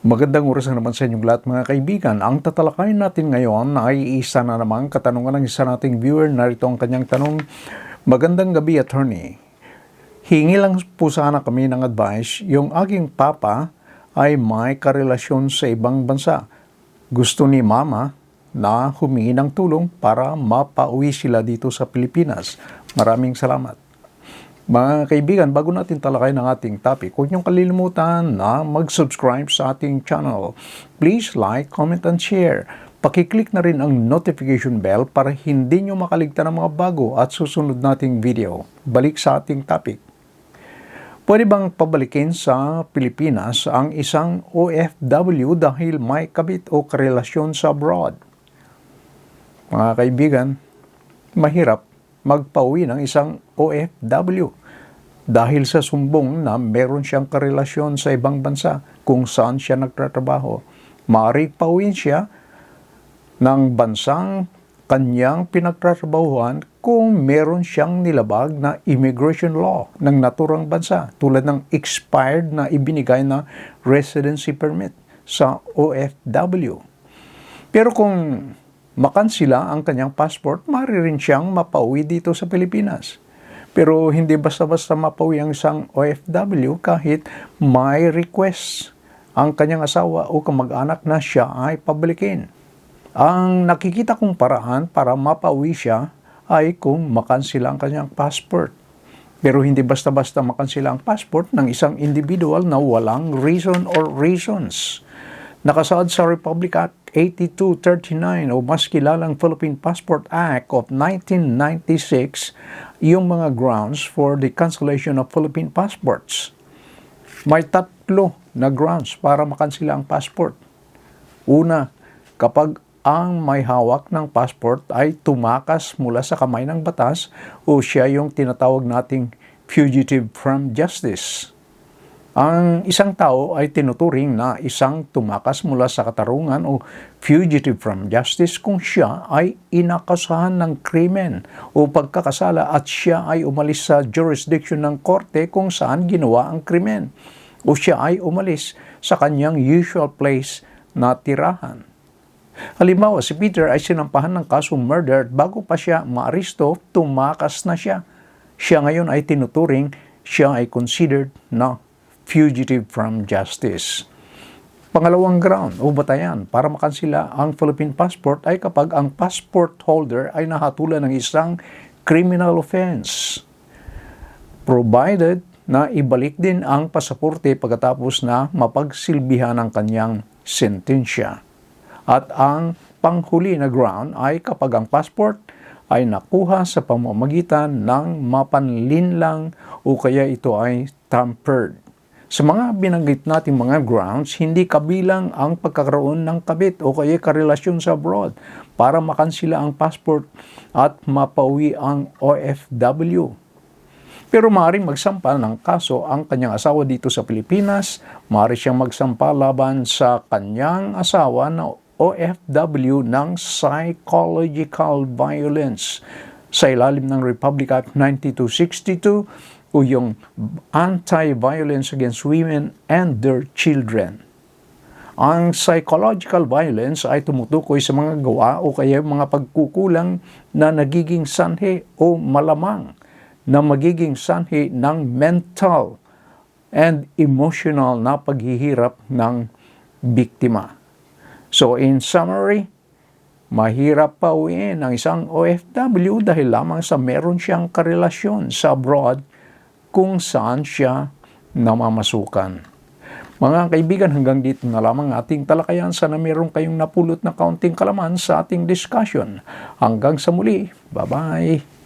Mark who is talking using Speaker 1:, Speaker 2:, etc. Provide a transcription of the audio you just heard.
Speaker 1: Magandang oras na naman sa inyong lahat mga kaibigan. Ang tatalakayin natin ngayon ay isa na namang katanungan ng isa nating viewer. Narito ang kanyang tanong. Magandang gabi, attorney. Hingi lang po sana kami ng advice. Yung aking papa ay may karelasyon sa ibang bansa. Gusto ni mama na humingi ng tulong para mapauwi sila dito sa Pilipinas. Maraming salamat. Mga kaibigan, bago natin talakay ng ating topic, huwag niyong kalilimutan na mag-subscribe sa ating channel. Please like, comment, and share. Pakiclick na rin ang notification bell para hindi niyo makaligtan ng mga bago at susunod nating video. Balik sa ating topic. Pwede bang pabalikin sa Pilipinas ang isang OFW dahil may kabit o karelasyon sa abroad? Mga kaibigan, mahirap magpauwi ng isang OFW dahil sa sumbong na meron siyang karelasyon sa ibang bansa kung saan siya nagtatrabaho. Maaari pauwiin siya ng bansang kanyang pinagtatrabahuan kung meron siyang nilabag na immigration law ng naturang bansa tulad ng expired na ibinigay na residency permit sa OFW. Pero kung makansila ang kanyang passport, maaari rin siyang mapauwi dito sa Pilipinas. Pero hindi basta-basta mapawi ang isang OFW kahit may request ang kanyang asawa o kamag-anak na siya ay pabalikin. Ang nakikita kong paraan para mapawi siya ay kung makansila ang kanyang passport. Pero hindi basta-basta makansila ang passport ng isang individual na walang reason or reasons. Nakasaad sa Republic Act 8239 o mas kilalang Philippine Passport Act of 1996 yung mga grounds for the cancellation of Philippine passports. May tatlo na grounds para makansila ang passport. Una, kapag ang may hawak ng passport ay tumakas mula sa kamay ng batas o siya yung tinatawag nating fugitive from justice. Ang isang tao ay tinuturing na isang tumakas mula sa katarungan o fugitive from justice kung siya ay inakasahan ng krimen o pagkakasala at siya ay umalis sa jurisdiction ng korte kung saan ginawa ang krimen o siya ay umalis sa kanyang usual place na tirahan. Halimbawa, si Peter ay sinampahan ng kasong murder bago pa siya maaristo, tumakas na siya. Siya ngayon ay tinuturing, siya ay considered na fugitive from justice. Pangalawang ground o batayan para makansila ang Philippine passport ay kapag ang passport holder ay nahatulan ng isang criminal offense. Provided na ibalik din ang pasaporte pagkatapos na mapagsilbihan ang kanyang sentensya. At ang panghuli na ground ay kapag ang passport ay nakuha sa pamamagitan ng mapanlinlang o kaya ito ay tampered. Sa mga binanggit nating mga grounds, hindi kabilang ang pagkakaroon ng kabit o kaya karelasyon sa abroad. Para makansila ang passport at mapauwi ang OFW. Pero maaaring magsampa ng kaso ang kanyang asawa dito sa Pilipinas, maaari siyang magsampa laban sa kanyang asawa na OFW ng psychological violence. Sa ilalim ng Republic Act 9262 o yung anti-violence against women and their children. Ang psychological violence ay tumutukoy sa mga gawa o kaya mga pagkukulang na nagiging sanhi o malamang na magiging sanhi ng mental and emotional na paghihirap ng biktima. So in summary, mahirap pa uwiin ang isang OFW dahil lamang sa meron siyang karelasyon sa abroad kung saan siya namamasukan. Mga kaibigan, hanggang dito na lamang ating talakayan. Sana meron kayong napulot na kaunting kalaman sa ating discussion. Hanggang sa muli. Bye-bye.